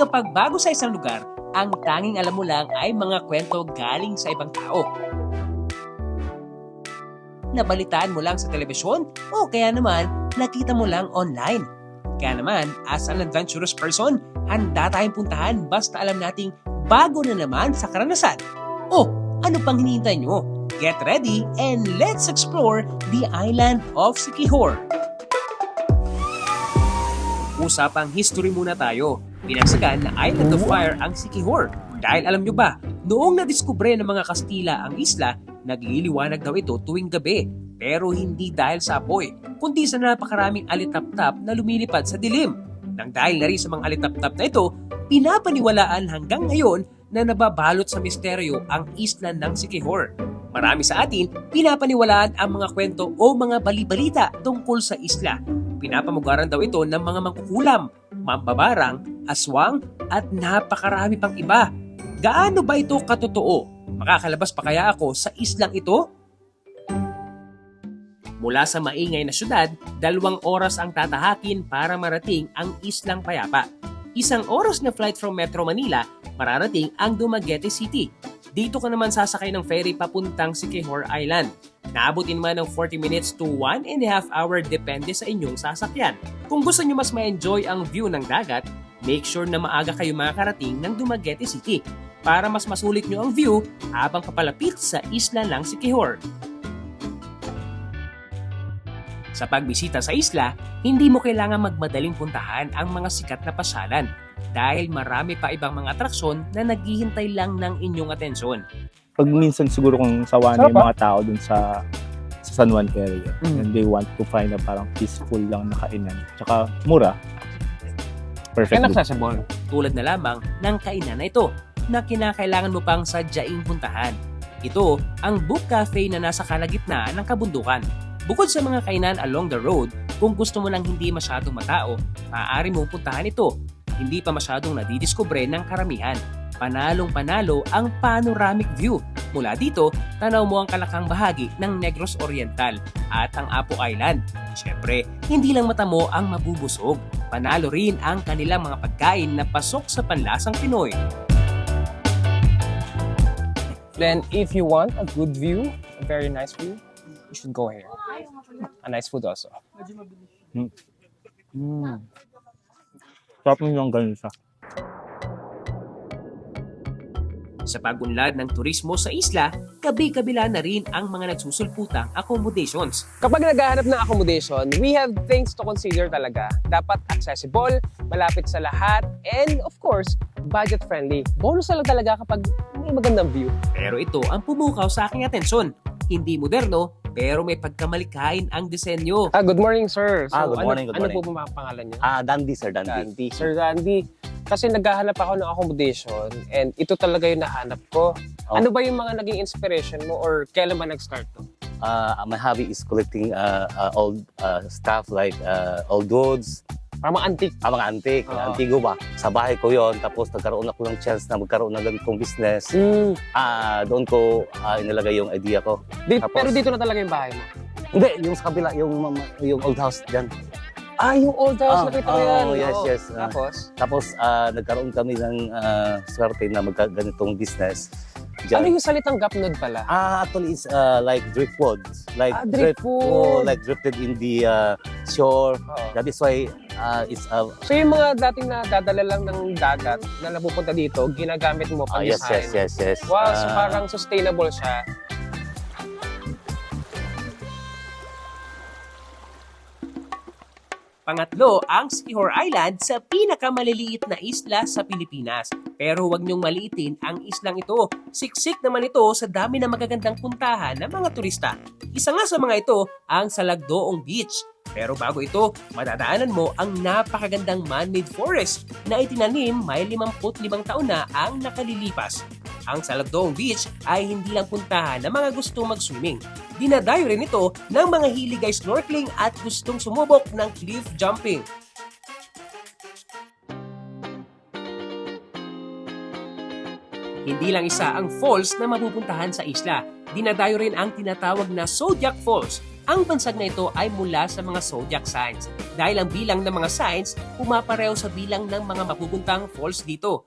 kapag bago sa isang lugar, ang tanging alam mo lang ay mga kwento galing sa ibang tao. Nabalitaan mo lang sa telebisyon o kaya naman nakita mo lang online. Kaya naman, as an adventurous person, handa tayong puntahan basta alam nating bago na naman sa karanasan. Oh, ano pang hinihintay nyo? Get ready and let's explore the island of Sikihor. Usapang history muna tayo. Pinagsagan na Island of Fire ang Sikihor. Dahil alam nyo ba, noong nadiskubre ng mga Kastila ang isla, nagliliwanag daw ito tuwing gabi. Pero hindi dahil sa apoy, kundi sa napakaraming alitap-tap na lumilipad sa dilim. Nang dahil na rin sa mga alitap-tap na ito, pinapaniwalaan hanggang ngayon na nababalot sa misteryo ang isla ng Sikihor. Marami sa atin, pinapaniwalaan ang mga kwento o mga balibalita tungkol sa isla. Pinapamugaran daw ito ng mga mangkukulam, mambabarang, aswang, at napakarami pang iba. Gaano ba ito katotoo? Makakalabas pa kaya ako sa islang ito? Mula sa maingay na syudad, dalawang oras ang tatahakin para marating ang Islang Payapa. Isang oras na flight from Metro Manila, mararating ang Dumaguete City. Dito ka naman sasakay ng ferry papuntang Siquijor Island. Naabutin man ng 40 minutes to 1 and a half hour depende sa inyong sasakyan. Kung gusto nyo mas ma-enjoy ang view ng dagat, make sure na maaga kayo makakarating ng Dumaguete City para mas masulit nyo ang view habang papalapit sa isla ng Siquijor. Sa pagbisita sa isla, hindi mo kailangan magmadaling puntahan ang mga sikat na pasyalan dahil marami pa ibang mga atraksyon na naghihintay lang ng inyong atensyon. Pag minsan siguro kung sawa na yung mga tao dun sa sa San Juan area Mm. and they want to find a parang peaceful lang na kainan. Tsaka mura. Perfect. And accessible. Tulad na lamang ng kainan na ito na kinakailangan mo pang sadyaing puntahan. Ito ang Book Cafe na nasa kalagitnaan ng kabundukan. Bukod sa mga kainan along the road, kung gusto mo lang hindi masyadong matao, maaari mong puntahan ito. Hindi pa masyadong nadidiskubre ng karamihan. Panalong panalo ang panoramic view. Mula dito, tanaw mo ang kalakang bahagi ng Negros Oriental at ang Apo Island. Siyempre, hindi lang mata mo ang mabubusog. Panalo rin ang kanilang mga pagkain na pasok sa panlasang Pinoy. Then, if you want a good view, a very nice view, you should go here. A nice food also. Mm. Mm. Sarap ganun siya. Sa pagunlad ng turismo sa isla, kabi-kabila na rin ang mga nagsusulputang accommodations. Kapag naghahanap ng accommodation, we have things to consider talaga. Dapat accessible, malapit sa lahat, and of course, budget-friendly. Bonus na lang talaga kapag may magandang view. Pero ito ang pumukaw sa aking atensyon. Hindi moderno, pero may pagkamalikain ang disenyo. Ah, good morning, sir. Ah, good ano, morning, good ano morning. po ba ang pangalan niyo? Ah, Dandy, sir, Dandy. Dandy. Sir Dandy, kasi naghahanap ako ng accommodation and ito talaga yung nahanap ko. Oh. Ano ba yung mga naging inspiration mo or kailan ba nag-start to? Uh, my hobby is collecting uh, uh, old uh, stuff like uh, old goods, Parang ah, mga antique, Oo. antigo ba? Sa bahay ko yon tapos nagkaroon ako ng chance na magkaroon ng ganitong business. Mm. Ah, doon ko ah, inilagay yung idea ko. Di- Tapos- pero dito na talaga yung bahay mo. Hindi, yung sa kabila, yung, yung old house dyan. Ah, yung old house, Ah, nakita ko oh, yan. yes, Oo. yes. Ah. Tapos, Tapos ah, nagkaroon kami ng ah, swerte na magkaganitong business. Ano Dyan. yung salitang gapnod pala? Ah, actually, it's uh, like driftwood. Like Ah, drift- driftwood. oh, like drifted in the uh, shore. Oo. That is why uh, it's uh, So yung mga dating na dadala lang ng dagat na napupunta dito, ginagamit mo ah, pang yes, design. yes, yes, yes. Wow, so Ah, parang sustainable siya. Pangatlo, ang Sikihor Island sa pinakamaliliit na isla sa Pilipinas. Pero huwag niyong maliitin ang islang ito. Siksik naman ito sa dami ng magagandang puntahan ng mga turista. Isa nga sa mga ito ang Salagdoong Beach. Pero bago ito, madadaanan mo ang napakagandang man-made forest na itinanim may 55 taon na ang nakalilipas. Ang Salagdoong Beach ay hindi lang puntahan ng mga gustong mag-swimming. Dinadayo rin ito ng mga hilig ay snorkeling at gustong sumubok ng cliff jumping. Hindi lang isa ang falls na mapupuntahan sa isla. Dinadayo rin ang tinatawag na Zodiac Falls. Ang bansag na ito ay mula sa mga zodiac signs dahil ang bilang ng mga signs pumapareho sa bilang ng mga mapupuntang falls dito.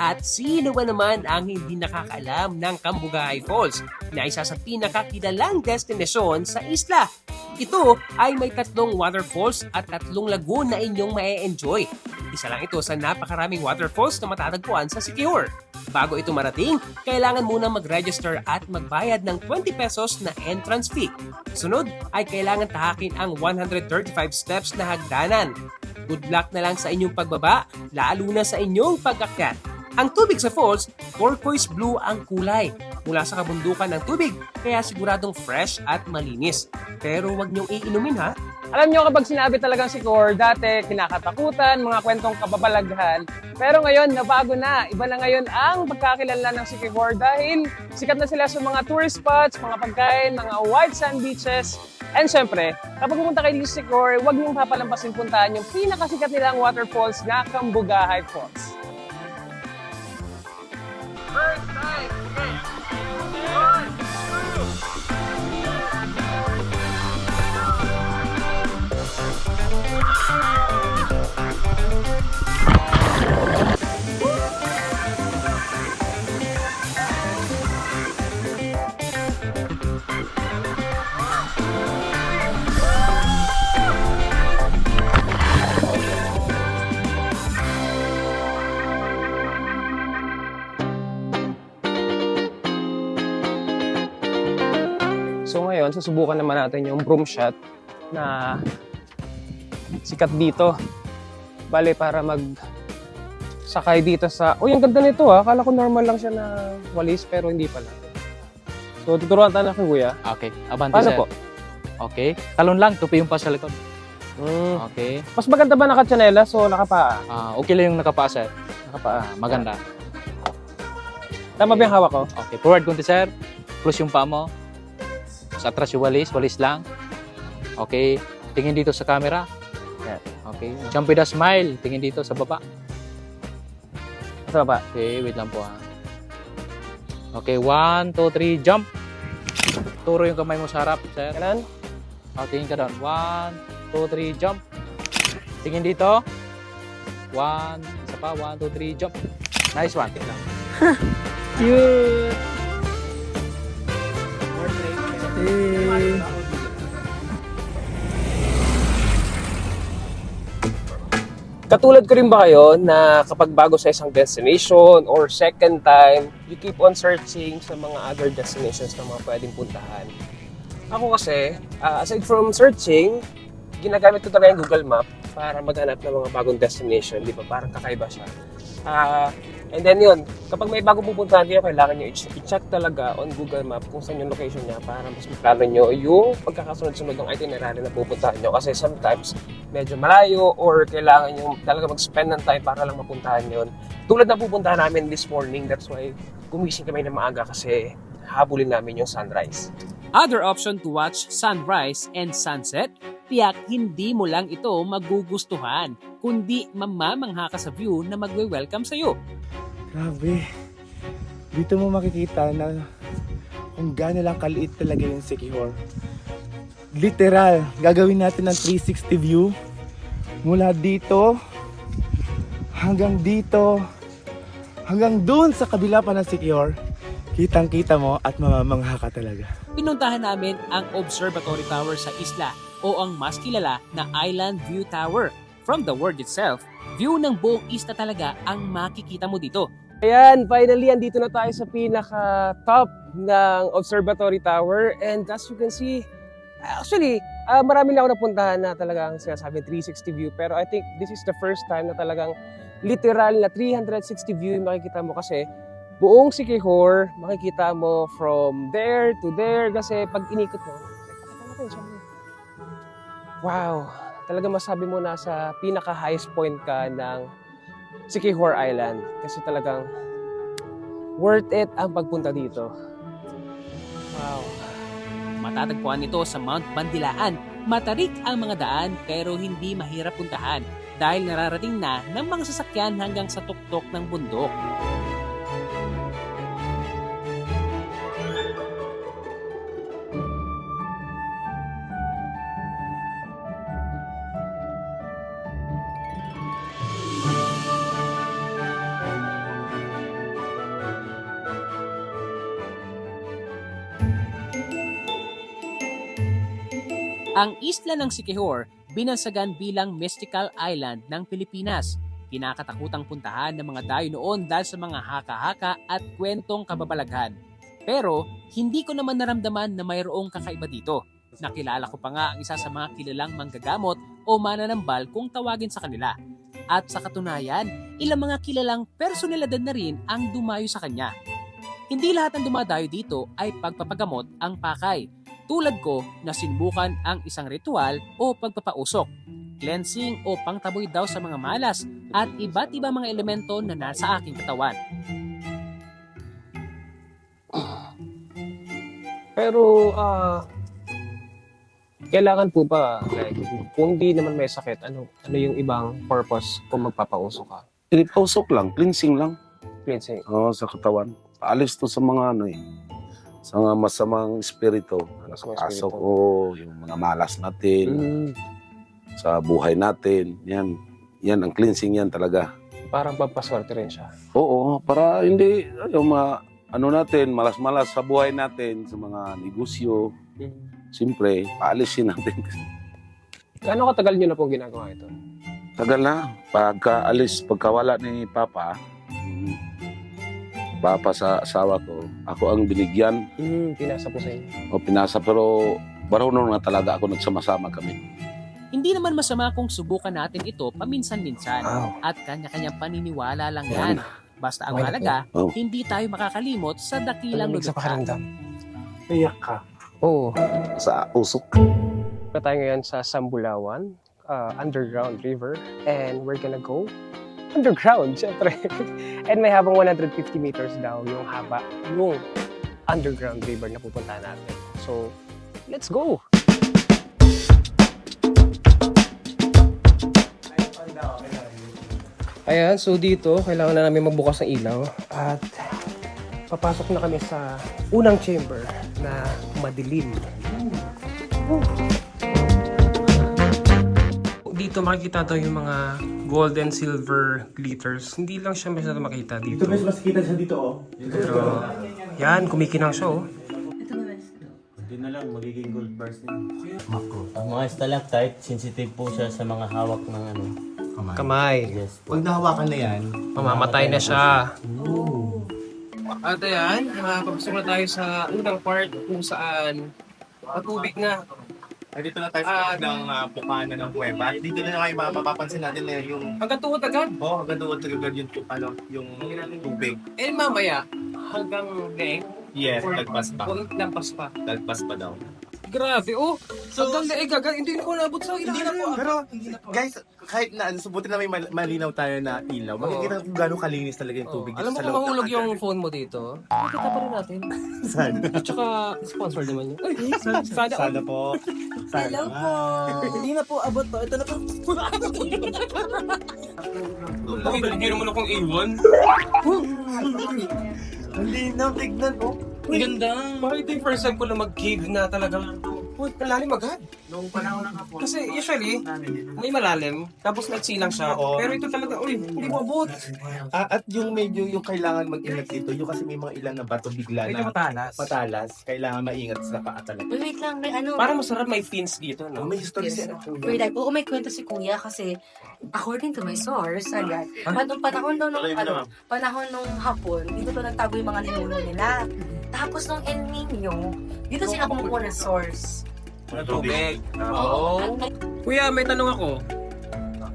At sino ba naman ang hindi nakakaalam ng Cambugahay Falls na isa sa pinakakilalang destinasyon sa isla? Ito ay may tatlong waterfalls at tatlong lagoon na inyong mae-enjoy. Isa lang ito sa napakaraming waterfalls na matatagpuan sa Siquijor. Bago ito marating, kailangan muna mag-register at magbayad ng 20 pesos na entrance fee. Sunod ay kailangan tahakin ang 135 steps na hagdanan. Good luck na lang sa inyong pagbaba, lalo na sa inyong pagkakyat. Ang tubig sa falls, turquoise blue ang kulay. Mula sa kabundukan ng tubig, kaya siguradong fresh at malinis. Pero wag niyong iinumin ha. Alam nyo kapag sinabi talagang si Core, dati kinakatakutan, mga kwentong kababalaghan. Pero ngayon, nabago na. Iba na ngayon ang pagkakilala ng si Core dahil sikat na sila sa mga tourist spots, mga pagkain, mga white sand beaches. And syempre, kapag pumunta kayo dito sa Core, huwag niyong papalampasin puntahan yung pinakasikat nilang waterfalls na Cambugahay Falls. So ngayon, susubukan naman natin yung broom shot na sikat dito. Bale, para mag sakay dito sa... Uy, ang ganda nito ah. Akala ko normal lang siya na walis, pero hindi pala. So, tuturuan tayo na kay Kuya. Okay, abante Paano sir. po? Okay, talon lang, tupi yung pa sa likod. Mm. Okay, Mas maganda ba naka-chanela so nakapaa? ah okay lang yung nakapaa sir. Nakapaa. Ah, maganda. Tama ba yung hawak ko? Okay, forward konti sir. Close yung paa mo. Sa atras yung walis, walis lang. Okay, tingin dito sa camera. Okay, jump with a smile. Tingin dito sa baba. Sa baba. Okay, wait lang po ha. Okay, one, two, three, jump. Turo yung kamay mo sa harap, sir. Ganun? O, tingin ka doon. One, two, three, jump. Tingin dito. One, isa pa. One, two, three, jump. Nice one. Tingin Cute! Katulad ko rin ba kayo na kapag bago sa isang destination or second time, you keep on searching sa mga other destinations na mga pwedeng puntahan? Ako kasi, ah, aside from searching, ginagamit ko talaga yung Google Map para maghanap ng mga bagong destination, di ba? Parang kakaiba siya. Ah, and then yun, kapag may bagong pupuntahan kayo, kailangan nyo i-check talaga on Google Map kung saan yung location niya para mas maplano nyo yung pagkakasunod-sunod ng itinerary na pupuntahan nyo. Kasi sometimes, medyo malayo or kailangan nyo talaga mag-spend ng time para lang mapuntahan yun. Tulad na pupuntahan namin this morning, that's why gumising kami ng maaga kasi habulin namin yung sunrise. Other option to watch sunrise and sunset, tiyak hindi mo lang ito magugustuhan, kundi mamamangha ka sa view na magwe-welcome sa'yo. Grabe. Dito mo makikita na kung gaano lang kaliit talaga yung Sikihor. Literal, gagawin natin ng 360 view mula dito hanggang dito hanggang dun sa kabila pa ng Sikihor. Kitang-kita mo at mamamangha ka talaga. Pinuntahan namin ang Observatory Tower sa isla o ang mas kilala na Island View Tower. From the word itself, view ng buong isla talaga ang makikita mo dito. Ayan, finally, andito na tayo sa pinaka-top ng Observatory Tower. And as you can see, actually, ah, marami na ako napuntahan na talagang sinasabi 360 view. Pero I think this is the first time na talagang literal na 360 view yung makikita mo kasi buong Sikihor, makikita mo from there to there kasi pag inikot mo, natin. Wow, talaga masabi mo na sa pinaka-highest point ka ng Sikihor Island kasi talagang worth it ang pagpunta dito. Wow. Matatagpuan ito sa Mount Bandilaan. Matarik ang mga daan pero hindi mahirap puntahan dahil nararating na ng mga sasakyan hanggang sa tuktok ng bundok. Ang isla ng Siquijor binansagan bilang mystical island ng Pilipinas. Kinakatakutang puntahan ng mga dayo noon dahil sa mga haka-haka at kwentong kababalaghan. Pero hindi ko naman naramdaman na mayroong kakaiba dito. Nakilala ko pa nga ang isa sa mga kilalang manggagamot o mananambal kung tawagin sa kanila. At sa katunayan, ilang mga kilalang personalidad na rin ang dumayo sa kanya. Hindi lahat ng dumadayo dito ay pagpapagamot ang pakay. Tulad ko na sinubukan ang isang ritual o pagpapausok, cleansing o pangtaboy daw sa mga malas at iba't iba mga elemento na nasa aking katawan. Pero, ah, kailangan po ba, like, kung di naman may sakit, ano, ano yung ibang purpose kung magpapauso ka? Pinipausok lang, cleansing lang Cleansing. Oo, sa katawan. Paalis to sa mga ano eh. Sa mga masamang espiritu. Masamang Pasok espiritu. o yung mga malas natin Mm, sa buhay natin. Yan. Yan, ang cleansing yan talaga. parang pampaswerte rin siya. Oo, para hindi yung mga ano natin, malas-malas sa buhay natin, sa mga negosyo. Siyempre, paalisin natin. Gaano katagal nyo na pong ginagawa ito? Tagal na. Pagkaalis, pagkawala ni Papa, mm, Papa sa asawa ko, ako ang binigyan Mm, pinasa po sa inyo. o pinasa pero marunong na talaga ako nagsama-sama kami. Hindi naman masama kung subukan natin ito paminsan-minsan Wow. at kanya-kanyang paniniwala lang yan. Basta ang mahalaga, Oh. hindi tayo makakalimot sa dakilang Lamig sa pakiramdam. Iyak ka. Oo. Sa usok. Na tayo ngayon sa Sambulawan, uh, underground river, and we're gonna go underground, syempre. and may habang 150 meters daw yung haba yung underground river na pupuntahan natin. So, let's go! Ayan, so dito, kailangan na namin magbukas ng ilaw at papasok na kami sa unang chamber na madilim. Dito makikita to yung mga gold and silver glitters. Hindi lang siya masyado makita Dito dito. guys, mas kita siya dito oh. Pero, yan, kumikinang siya oh. Ang mga stalactite, sensitive po siya sa mga hawak ng ano. Kamay. Yes po. Pag nahawakan na yan, Mamamatay na siya. At ayan, nakapapasok na tayo sa unang part kung saan matubig na. Nandito na tayo Ah, ng uh, bukana ng kuweba. Dito na kayo mapapansin natin na yung Hanggang tuhod agad. Oh, hanggang doon agad yung ano, yung tubig. Eh mamaya, hanggang leeg. Yes, lagpas pa. Kung lampas pa. Lagpas pa daw. Grabe, oh. hanggang leeg agad. Hindi ko nabot sa Hindi na po. Pero, guys, kahit na, ano, subutin na may mal- malinaw tayo na ilaw, makikita kung gaano kalinis talaga yung tubig Alam mo sa kung loob ng mahulog yung agad. phone mo dito, makikita pa rin natin. Sana. At saka, sponsor naman yun. Ay, sana, sana, Sana po. Sana. Hello po. Hindi na po abot to. Ito na po. Okay, bigyan mo na kong A1. Hindi na, tignan po. Ang ganda. Ito yung first time ko na mag-cave na talagang Uy, malalim agad. Noong panahon ng hapon. Kasi usually, may malalim, tapos nagsilang siya. Oo. Pero ito talaga, uy, hindi mo abot. Ah, at yung medyo yung kailangan mag-ingat dito, yung kasi may mga ilan na bato bigla Medyo na matalas. matalas, kailangan maingat sa paa talaga. Wait, lang. May ano. Parang masarap may fins dito, Oh, no? may history Yes. siya. Wait, like, oo, may kwento si Kuya kasi according to my source, ayan, panong panahon daw nung, ano, panahon nung hapon, dito to nagtago yung mga ninuno nila. Tapos nung El Nino, dito sila kumukuha ng source. Tubig. Oo. Oo. Kuya, may tanong ako.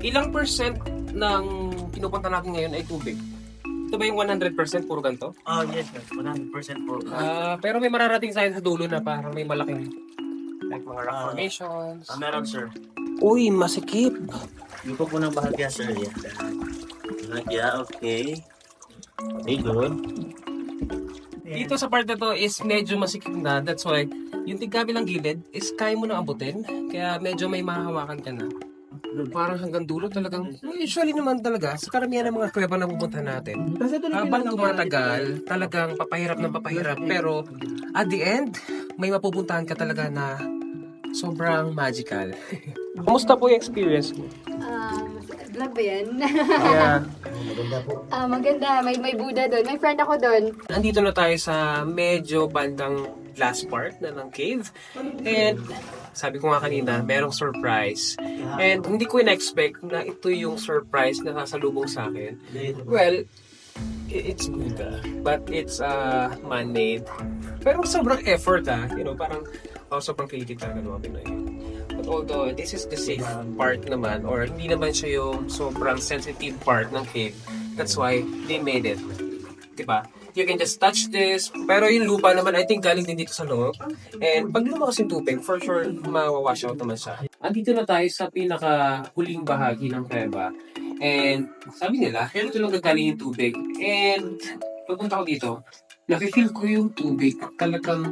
Ilang percent ng pinupunta natin ngayon ay tubig? Ito ba yung 100% puro ganito? Oh, yes, sir. 100% po. Ah, pero may mararating sa sa dulo na parang may malaking like mga rock Ah. formations. Ah, meron, sir. Uy, masikip. Yung po po ng bahagya, sir. Yan. Bahagya, okay. Okay, good. Dito sa part na to is medyo masikip na. That's why yung tigkabilang gilid is kaya mo na abutin. Kaya medyo may mahahawakan ka na. Parang hanggang dulo talagang, usually naman talaga, sa karamihan ng mga kuweba na pupunta natin, habang tumatagal, talagang papahirap na papahirap. Pero at the end, may mapupuntahan ka talaga na sobrang magical. Kumusta po yung experience mo? Um, vlog ba yan? Yeah. Ah, maganda. May, may Buddha doon. May friend ako doon. Nandito na tayo sa medyo bandang last part na ng cave. And sabi ko nga kanina, merong surprise. And hindi ko in-expect na ito yung surprise na sasalubong sa akin. Well, it's Buddha, but it's uh, man-made. Pero sobrang effort ah, you know, parang oh, sobrang creative talaga ng mga Pinoy. Although this is the safe part naman, or hindi naman siya yung sobrang sensitive part ng cave, that's why they made it. Diba? You can just touch this. Pero yung lupa naman, I think galing din dito sa loob. And pag lumakas yung tubig, for sure, mawawash out naman siya. Andito na tayo sa pinaka huling bahagi ng kuweba. And sabi nila, dito lang gagaling yung tubig. And pagpunta ko dito, nakifeel ko yung tubig. Talagang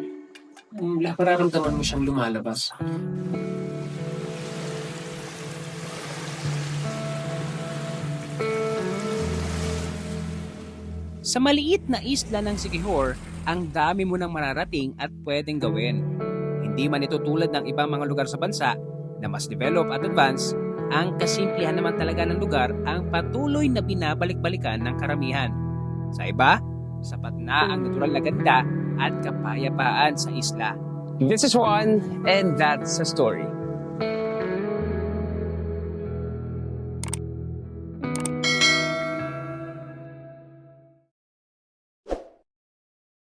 um, pararamdaman mo siyang lumalabas. Sa maliit na isla ng Siquijor, ang dami mo nang mararating at pwedeng gawin. Hindi man ito tulad ng ibang mga lugar sa bansa na mas develop at advance, ang kasimplihan naman talaga ng lugar ang patuloy na binabalik-balikan ng karamihan. Sa iba, sapat na ang natural na ganda at kapayapaan sa isla. This is Juan, and that's a story.